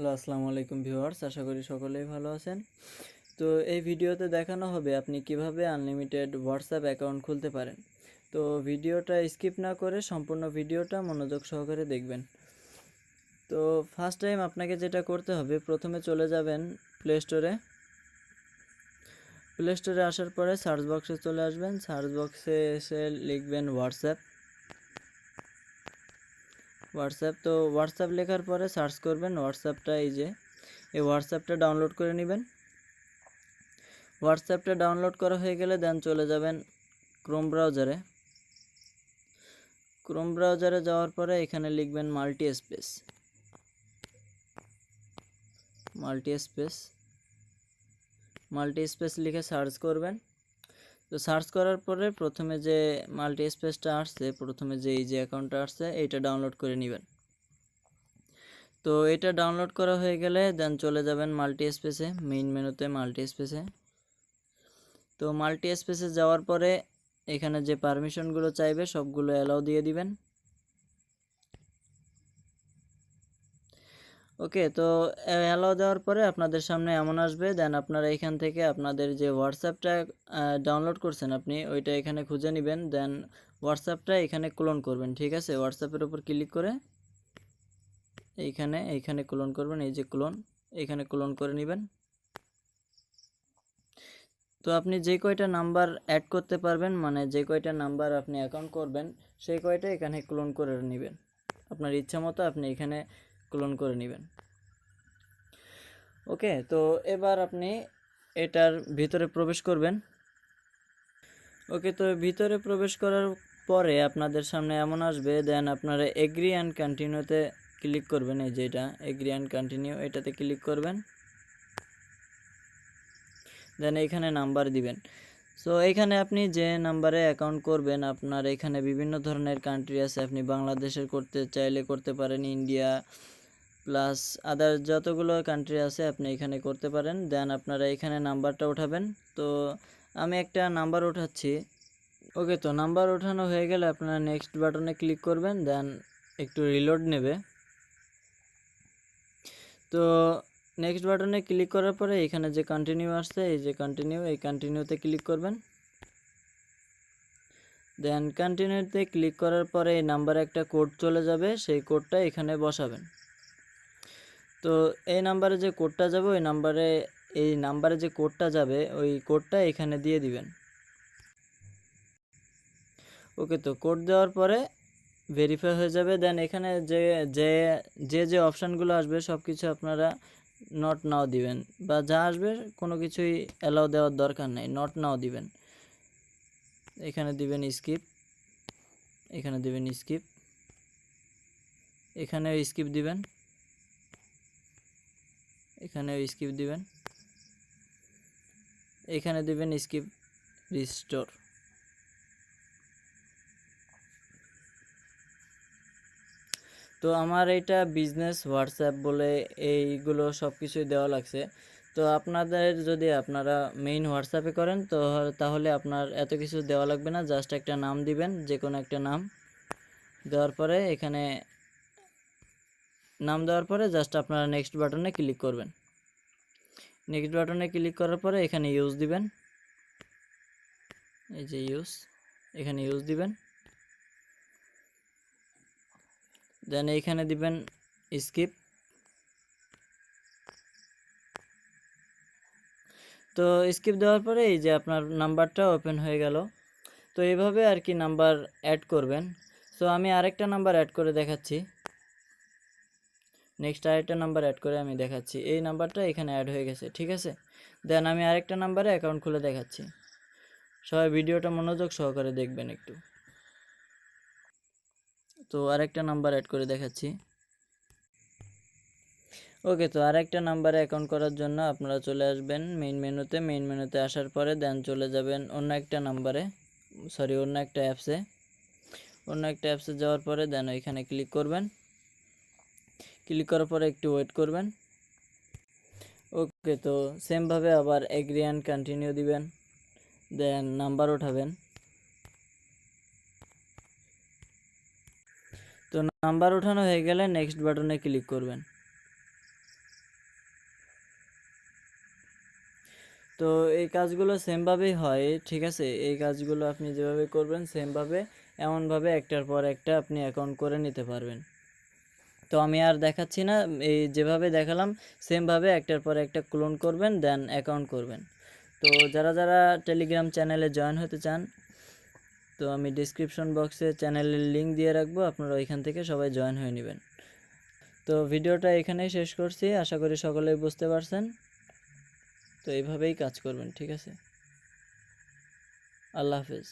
Hello, আসসালামু আলাইকুম viewers, আশা করি সকলেই ভালো আছেন। তো এই ভিডিওতে দেখানো হবে আপনি কীভাবে আনলিমিটেড হোয়াটসঅ্যাপ অ্যাকাউন্ট খুলতে পারেন। তো ভিডিওটা স্কিপ না করে সম্পূর্ণ ভিডিওটা মনোযোগ সহকারে দেখবেন। তো ফার্স্ট টাইম আপনাকে যেটা করতে হবে, প্রথমে চলে যাবেন প্লে স্টোরে প্লে স্টোরে আসার পরে সার্চ বক্সে চলে আসবেন। সার্চ বক্সে এসে লিখবেন হোয়াটসঅ্যাপ। হোয়াটসঅ্যাপ তো হোয়াটসঅ্যাপ লেখার পরে সার্চ করবেন হোয়াটসঅ্যাপটা এই যে, এই হোয়াটসঅ্যাপটা ডাউনলোড করে নেবেন। হোয়াটসঅ্যাপটা ডাউনলোড করা হয়ে গেলে দেন চলে যাবেন ক্রোম ব্রাউজারে ক্রোম ব্রাউজারে যাওয়ার পরে এখানে লিখবেন multi space multi space multi space লিখে সার্চ করবেন। তো সার্চ করার পরে প্রথমে যে মাল্টি স্পেসটা আসছে, প্রথমে যে এই যে অ্যাকাউন্টটা আসছে এটা ডাউনলোড করে নেবেন। তো এটা ডাউনলোড করা হয়ে গেলে দেন চলে যাবেন মাল্টি স্পেসে, মেইন মেনুতে মাল্টি স্পেসে। তো মাল্টি স্পেসে যাওয়ার পরে এখানে যে পারমিশনগুলো চাইবে, সবগুলো অ্যালাউ দিয়ে দিবেন। ওকে, তো অ্যালাউ দেওয়ার পরে আপনাদের সামনে এমন আসবে দেন আপনারা এখান থেকে আপনাদের যে হোয়াটসঅ্যাপটা ডাউনলোড করছেন আপনি, ওইটা এখানে খুঁজে নেবেন দেন হোয়াটসঅ্যাপটা এখানে ক্লোন করবেন, ঠিক আছে? হোয়াটসঅ্যাপের উপর ক্লিক করে এইখানে এইখানে ক্লোন করবেন, এই যে ক্লোন এখানে ক্লোন করে নেবেন। তো আপনি যে কয়টা নাম্বার অ্যাড করতে পারবেন মানে যে কয়টা নাম্বার আপনি অ্যাকাউন্ট করবেন, সেই কয়টা এখানে ক্লোন করে নেবেন। আপনার ইচ্ছা মতো আপনি এখানে ক্লোন করে নেবেন। ওকে, তো এবার আপনি এটার ভিতরে প্রবেশ করবেন। ওকে, তো ভিতরে প্রবেশ করার পরে আপনাদের সামনে এমন আসবে, দেন আপনারা এগ্রি অ্যান্ড কন্টিনিউতে ক্লিক করবেন, এই যে এগ্রি অ্যান্ড কন্টিনিউ এটাতে ক্লিক করবেন। দেন এখানে নাম্বার দিবেন। সো, এখানে আপনি যে নাম্বারে অ্যাকাউন্ট করবেন, আপনার এখানে বিভিন্ন ধরনের কান্ট্রি আছে, আপনি বাংলাদেশের করতে চাইলে করতে পারেন, ইন্ডিয়া প্লাস আদার যতগুলো কান্ট্রি আছে আপনি এখানে করতে পারেন। দেন আপনারা এখানে নাম্বারটা উঠাবেন তো, আমি একটা নাম্বার উঠাচ্ছি ওকে তো নাম্বার ওঠানো হয়ে গেলে আপনারা নেক্সট বাটনে ক্লিক করবেন। দেন একটু রিলোড নেবে। তো নেক্সট বাটনে ক্লিক করার পরে এখানে যে কন্টিনিউ আসছে, এই যে কন্টিনিউ এই কন্টিনিউতে ক্লিক করবেন। দেন কন্টিনিউতে ক্লিক করার পরে এই নাম্বারে একটা কোড চলে যাবে। সেই কোডটা এখানে বসাবেন। তো এই নাম্বারে যে কোডটা যাবে, ওই নাম্বারে এই নাম্বারে যে কোডটা যাবে, ওই কোডটা এখানে দিয়ে দিবেন। ওকে তো কোড দেওয়ার পরে ভেরিফাই হয়ে যাবে। দেন এখানে যে যে যে যে অপশানগুলো আসবে সব কিছু আপনারা নট নাও দিবেন। বা যা আসবে, কোনো কিছুই অ্যালাউ দেওয়ার দরকার নেই। নট নাও দিবেন। এখানে দিবেন স্কিপ এখানে দিবেন স্কিপ এখানে স্কিপ দিবেন। এখানেও স্কিপ দিবেন। এখানে দিবেন স্কিপ রিস্টোর তো আমার এটা বিজনেস হোয়াটসঅ্যাপ বলে এইগুলো সব কিছুই দেওয়া লাগছে। তো আপনাদের যদি আপনারা মেইন হোয়াটসঅ্যাপে করেন, তো তাহলে আপনার এত কিছু দেওয়া লাগবে না। জাস্ট একটা নাম দিবেন যে কোনো একটা নাম। দেওয়ার পরে এখানে নাম দেওয়ার পরে জাস্ট আপনারা নেক্সট বাটনে ক্লিক করবেন। নেক্সট বাটনে ক্লিক করার পরে এখানে ইউজ দিবেন। এই যে ইউজ এখানে ইউজ দিবেন। দেন এইখানে দিবেন স্কিপ তো স্কিপ দেওয়ার পরে এই যে আপনার নাম্বারটা ওপেন হয়ে গেল। তো এইভাবে আর কি নাম্বার অ্যাড করবেন। সো আমি আরেকটা নাম্বার অ্যাড করে দেখাচ্ছি। নেক্সট আরেকটা নাম্বার অ্যাড করে আমি দেখাচ্ছি। এই নাম্বারটা এখানে অ্যাড হয়ে গেছে, ঠিক আছে? দেন আমি আরেকটা নাম্বারে অ্যাকাউন্ট খুলে দেখাচ্ছি। সবাই ভিডিওটা মনোযোগ সহকারে দেখবেন একটু। তো আরেকটা নাম্বার অ্যাড করে দেখাচ্ছি। ওকে তো আরেকটা নাম্বারে অ্যাকাউন্ট করার জন্য আপনারা চলে আসবেন মেইন মেনুতে। মেইন মেনুতে আসার পরে দেন চলে যাবেন অন্য একটা নাম্বারে সরি অন্য একটা অ্যাপসে অন্য একটা অ্যাপসে যাওয়ার পরে দেন ওইখানে ক্লিক করবেন। ক্লিক করার পরে একটু ওয়েট করবেন। ওকে তো সেমভাবে আবার এগ্রি কন্টিনিউ দিবেন। দেন নাম্বার ওঠাবেন তো নাম্বার ওঠানো হয়ে গেলে নেক্সট বাটনে ক্লিক করবেন। তো এই কাজগুলো সেমভাবেই হয়, ঠিক আছে? এই কাজগুলো আপনি যেভাবে করবেন সেমভাবে এমনভাবে একটার পর একটা আপনি অ্যাকাউন্ট করে নিতে পারবেন। তো আমি আর দেখাচ্ছি না। এই যেভাবে দেখালাম সেমভাবে একটার পর একটা ক্লোন করবেন দেন অ্যাকাউন্ট করবেন। তো যারা যারা টেলিগ্রাম চ্যানেলে জয়েন হতে চান, তো আমি ডিসক্রিপশন বক্সে চ্যানেলের লিঙ্ক দিয়ে রাখব, আপনারা ওইখান থেকে সবাই জয়েন হয়ে নেবেন। তো ভিডিওটা এখানেই শেষ করছি, আশা করি সকলেই বুঝতে পারছেন। তো এইভাবেই কাজ করবেন, ঠিক আছে? আল্লাহ হাফেজ।